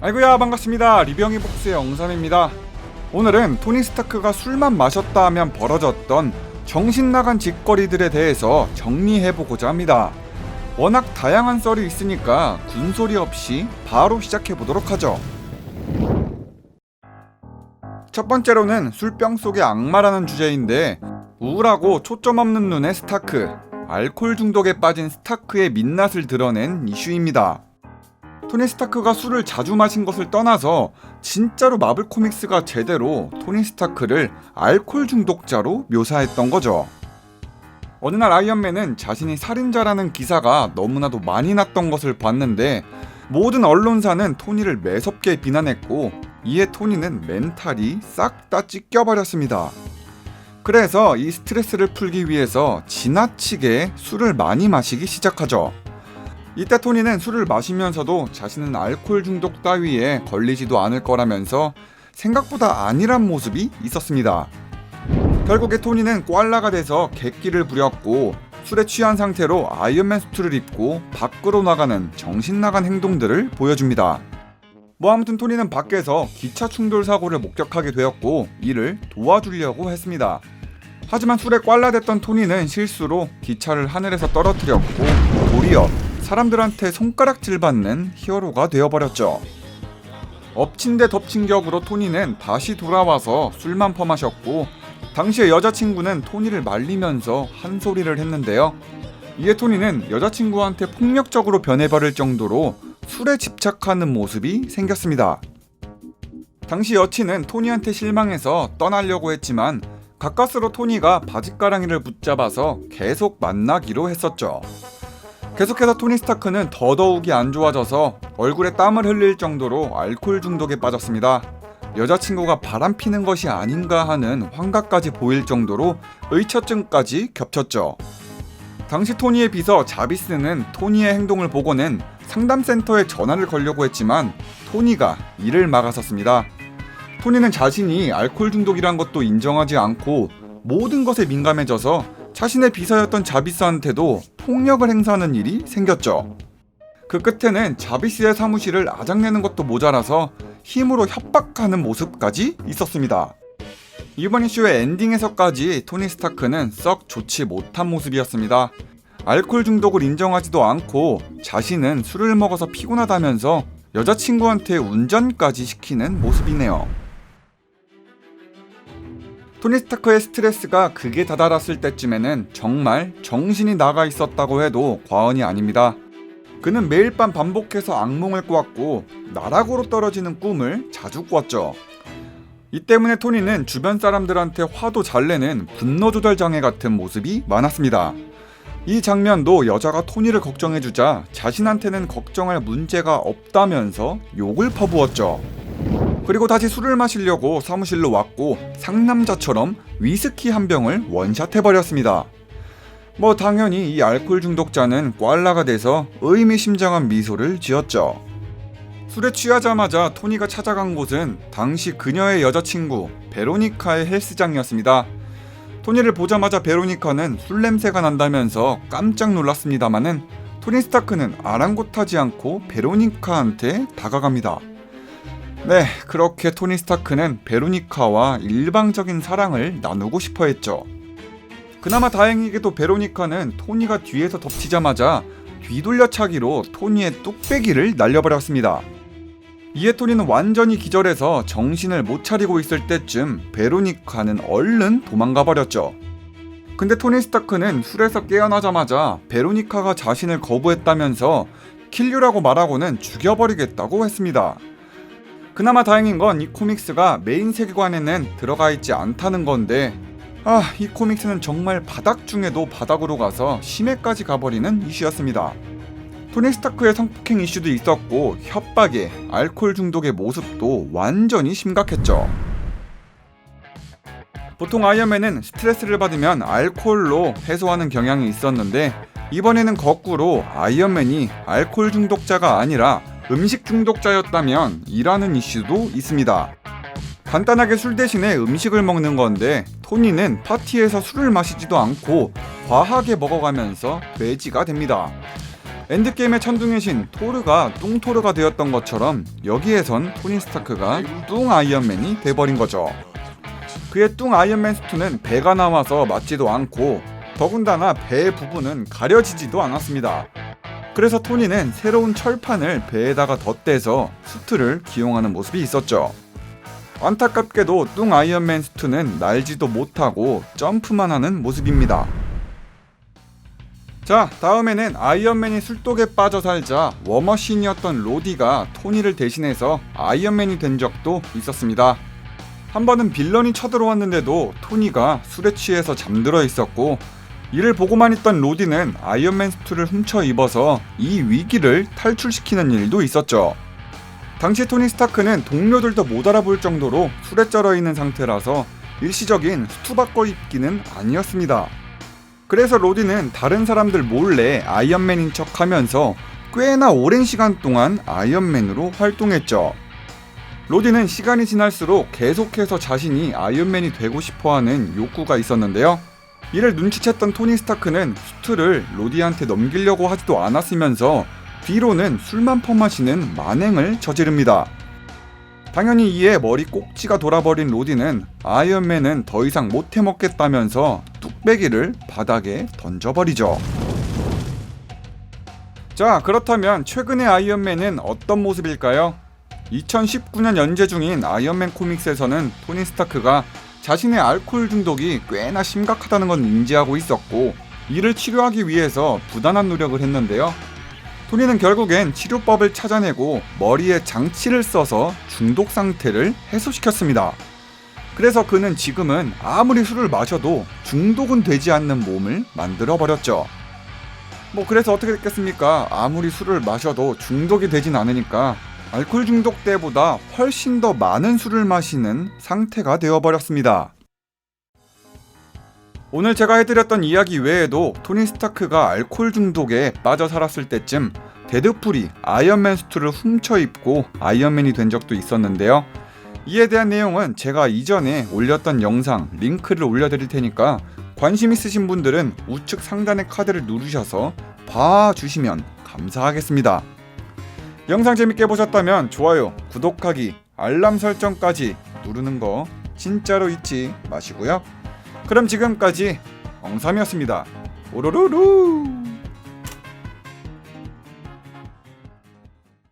아이고야 반갑습니다. 리병이 복스의 영삼입니다. 오늘은 토니 스타크가 술만 마셨다 하면 벌어졌던 정신 나간 짓거리들에 대해서 정리해보고자 합니다. 워낙 다양한 썰이 있으니까 군소리 없이 바로 시작해보도록 하죠. 첫 번째로는 술병 속의 악마라는 주제인데 우울하고 초점 없는 눈의 스타크 알코올 중독에 빠진 스타크의 민낯을 드러낸 이슈입니다 토니 스타크가 술을 자주 마신 것을 떠나서 진짜로 마블 코믹스가 제대로 토니 스타크를 알코올 중독자로 묘사했던 거죠. 어느 날 아이언맨은 자신이 살인자라는 기사가 너무나도 많이 났던 것을 봤는데 모든 언론사는 토니를 매섭게 비난했고 이에 토니는 멘탈이 싹 다 찢겨버렸습니다. 그래서 이 스트레스를 풀기 위해서 지나치게 술을 많이 마시기 시작하죠. 이때 토니는 술을 마시면서도 자신은 알코올 중독 따위에 걸리지도 않을 거라면서 생각보다 안일한 모습이 있었습니다. 결국에 토니는 꽐라가 돼서 객기를 부렸고 술에 취한 상태로 아이언맨 수트를 입고 밖으로 나가는 정신 나간 행동들을 보여줍니다. 뭐 아무튼 토니는 밖에서 기차 충돌 사고를 목격하게 되었고 이를 도와주려고 했습니다. 하지만 술에 꽐라됐던 토니는 실수로 기차를 하늘에서 떨어뜨렸고 도리어 사람들한테 손가락질 받는 히어로가 되어버렸죠. 엎친 데 덮친 격으로 토니는 다시 돌아와서 술만 퍼마셨고 당시의 여자친구는 토니를 말리면서 한 소리를 했는데요. 이에 토니는 여자친구한테 폭력적으로 변해버릴 정도로 술에 집착하는 모습이 생겼습니다. 당시 여친은 토니한테 실망해서 떠나려고 했지만 가까스로 토니가 바짓가랑이를 붙잡아서 계속 만나기로 했었죠. 계속해서 토니 스타크는 더더욱이 안 좋아져서 얼굴에 땀을 흘릴 정도로 알코올 중독에 빠졌습니다. 여자친구가 바람 피는 것이 아닌가 하는 환각까지 보일 정도로 의처증까지 겹쳤죠. 당시 토니의 비서 자비스는 토니의 행동을 보고는 상담센터에 전화를 걸려고 했지만 토니가 이를 막았었습니다. 토니는 자신이 알코올 중독이란 것도 인정하지 않고 모든 것에 민감해져서 자신의 비서였던 자비스한테도 폭력을 행사하는 일이 생겼죠. 그 끝에는 자비스의 사무실을 아작내는 것도 모자라서 힘으로 협박하는 모습까지 있었습니다. 이번 이슈의 엔딩에서까지 토니 스타크는 썩 좋지 못한 모습이었습니다. 알코올 중독을 인정하지도 않고 자신은 술을 먹어서 피곤하다면서 여자친구한테 운전까지 시키는 모습이네요. 토니 스타크의 스트레스가 극에 다다랐을 때쯤에는 정말 정신이 나가 있었다고 해도 과언이 아닙니다. 그는 매일 밤 반복해서 악몽을 꾸었고 나락으로 떨어지는 꿈을 자주 꿨죠. 이 때문에 토니는 주변 사람들한테 화도 잘 내는 분노 조절 장애 같은 모습이 많았습니다. 이 장면도 여자가 토니를 걱정해주자 자신한테는 걱정할 문제가 없다면서 욕을 퍼부었죠. 그리고 다시 술을 마시려고 사무실로 왔고 상남자처럼 위스키 한 병을 원샷해버렸습니다. 뭐 당연히 이 알코올 중독자는 꽐라가 돼서 의미심장한 미소를 지었죠. 술에 취하자마자 토니가 찾아간 곳은 당시 그녀의 여자친구 베로니카의 헬스장이었습니다. 토니를 보자마자 베로니카는 술 냄새가 난다면서 깜짝 놀랐습니다마는 토니 스타크는 아랑곳하지 않고 베로니카한테 다가갑니다. 네, 그렇게 토니 스타크는 베로니카와 일방적인 사랑을 나누고 싶어 했죠. 그나마 다행히게도 베로니카는 토니가 뒤에서 덮치자마자 뒤돌려차기로 토니의 뚝배기를 날려버렸습니다. 이에 토니는 완전히 기절해서 정신을 못 차리고 있을 때쯤 베로니카는 얼른 도망가 버렸죠. 근데 토니 스타크는 술에서 깨어나자마자 베로니카가 자신을 거부했다면서 킬류라고 말하고는 죽여버리겠다고 했습니다. 그나마 다행인 건 이 코믹스가 메인 세계관에는 들어가 있지 않다는 건데 아, 이 코믹스는 정말 바닥 중에도 바닥으로 가서 심해까지 가버리는 이슈였습니다. 토니 스타크의 성폭행 이슈도 있었고 협박에 알코올 중독의 모습도 완전히 심각했죠. 보통 아이언맨은 스트레스를 받으면 알코올로 해소하는 경향이 있었는데 이번에는 거꾸로 아이언맨이 알코올 중독자가 아니라 음식 중독자였다면 이라는 이슈도 있습니다. 간단하게 술 대신에 음식을 먹는 건데 토니는 파티에서 술을 마시지도 않고 과하게 먹어가면서 돼지가 됩니다. 엔드게임의 천둥의 신 토르가 뚱토르가 되었던 것처럼 여기에선 토니 스타크가 뚱 아이언맨이 돼버린 거죠. 그의 뚱 아이언맨 수트는 배가 나와서 맞지도 않고 더군다나 배 부분은 가려지지도 않았습니다. 그래서 토니는 새로운 철판을 배에다가 덧대서 수트를 기용하는 모습이 있었죠. 안타깝게도 뚱 아이언맨 수트는 날지도 못하고 점프만 하는 모습입니다. 자, 다음에는 아이언맨이 술독에 빠져 살자 워머신이었던 로디가 토니를 대신해서 아이언맨이 된 적도 있었습니다. 한 번은 빌런이 쳐들어왔는데도 토니가 술에 취해서 잠들어 있었고 이를 보고만 있던 로디는 아이언맨 수트를 훔쳐 입어서 이 위기를 탈출시키는 일도 있었죠. 당시 토니 스타크는 동료들도 못 알아볼 정도로 술에 쩔어 있는 상태라서 일시적인 수트 바꿔 입기는 아니었습니다. 그래서 로디는 다른 사람들 몰래 아이언맨인 척 하면서 꽤나 오랜 시간 동안 아이언맨으로 활동했죠. 로디는 시간이 지날수록 계속해서 자신이 아이언맨이 되고 싶어 하는 욕구가 있었는데요. 이를 눈치챘던 토니 스타크는 수트를 로디한테 넘기려고 하지도 않았으면서 뒤로는 술만 퍼마시는 만행을 저지릅니다. 당연히 이에 머리 꼭지가 돌아버린 로디는 아이언맨은 더 이상 못 해먹겠다면서 뚝배기를 바닥에 던져버리죠. 자, 그렇다면 최근의 아이언맨은 어떤 모습일까요? 2019년 연재 중인 아이언맨 코믹스에서는 토니 스타크가 자신의 알코올 중독이 꽤나 심각하다는 건 인지하고 있었고 이를 치료하기 위해서 부단한 노력을 했는데요. 토니는 결국엔 치료법을 찾아내고 머리에 장치를 써서 중독 상태를 해소시켰습니다. 그래서 그는 지금은 아무리 술을 마셔도 중독은 되지 않는 몸을 만들어 버렸죠. 뭐 그래서 어떻게 됐겠습니까? 아무리 술을 마셔도 중독이 되진 않으니까 알코올 중독 때보다 훨씬 더 많은 술을 마시는 상태가 되어버렸습니다. 오늘 제가 해드렸던 이야기 외에도 토니 스타크가 알코올 중독에 빠져 살았을 때쯤 데드풀이 아이언맨 수트를 훔쳐 입고 아이언맨이 된 적도 있었는데요. 이에 대한 내용은 제가 이전에 올렸던 영상 링크를 올려드릴 테니까 관심 있으신 분들은 우측 상단의 카드를 누르셔서 봐주시면 감사하겠습니다. 영상 재밌게 보셨다면 좋아요, 구독하기, 알람 설정까지 누르는 거 진짜로 잊지 마시고요. 그럼 지금까지 엉삼이었습니다. 오로로루